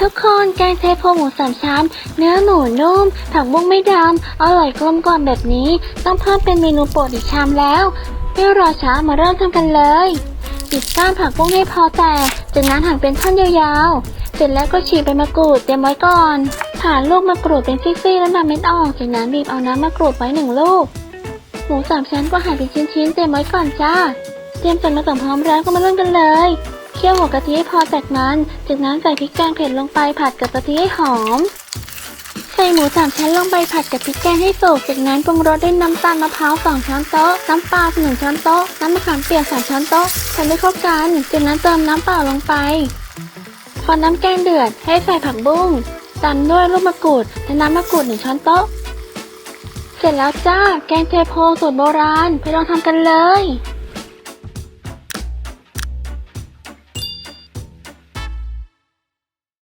ทุกคนแกงเทโพหมูสามชั้น เนื้อหมูนุ่ม ผักบุ้งไม่ดำ อร่อยกลมกล่อมแบบนี้ ต้องเพิ่มเป็นเมนูโปรดอีกชามแล้วไม่รอช้ามาเริ่มทำกันเลยปิดก้านผักบุ้งให้พอแตกจากนั้นหั่นเป็นท่อนยาวๆ เสร็จแล้วก็ฉีกใบมะกรูดเตรียมไว้ก่อนผ่าลูกมะกรูดเป็นซี่ๆแล้วนำเม็ดออก จากนั้นบีบเอาน้ำมะกรูดไว้หนึ่งลูก หมูสามชั้นก็หั่นเป็นชิ้นๆเตรียมไว้ก่อนจ้า เตรียมส่วนผสมพร้อมแล้วก็มาเริ่มกันเลย เคี่ยวหัวกะทิให้พอแตกมัน จากนั้นใส่พริกแกงเผ็ดลงไปผัดกับกะทิให้หอม ใส่หมูสามชั้นลงไปผัดกับพริกแกงให้สุก จากนั้นปรุงรสด้วยน้ำตาลมะพร้าวสองช้อนโต๊ะ น้ำปลาหนึ่งช้อนโต๊ะ น้ำมะขามเปียกสามช้อนโต๊ะทำให้เข้ากัน จากนั้นเติมน้ำเปล่าลงไป พอน้ำแกงเดือดให้ใส่ผักบุ้งตามด้วยลูกมะกรูดและน้ำมะกรูดหนึ่งช้อนโต๊ะ เสร็จแล้วจ้า แกงเทโพสูตรโบราณ ไปลองทำกันเลย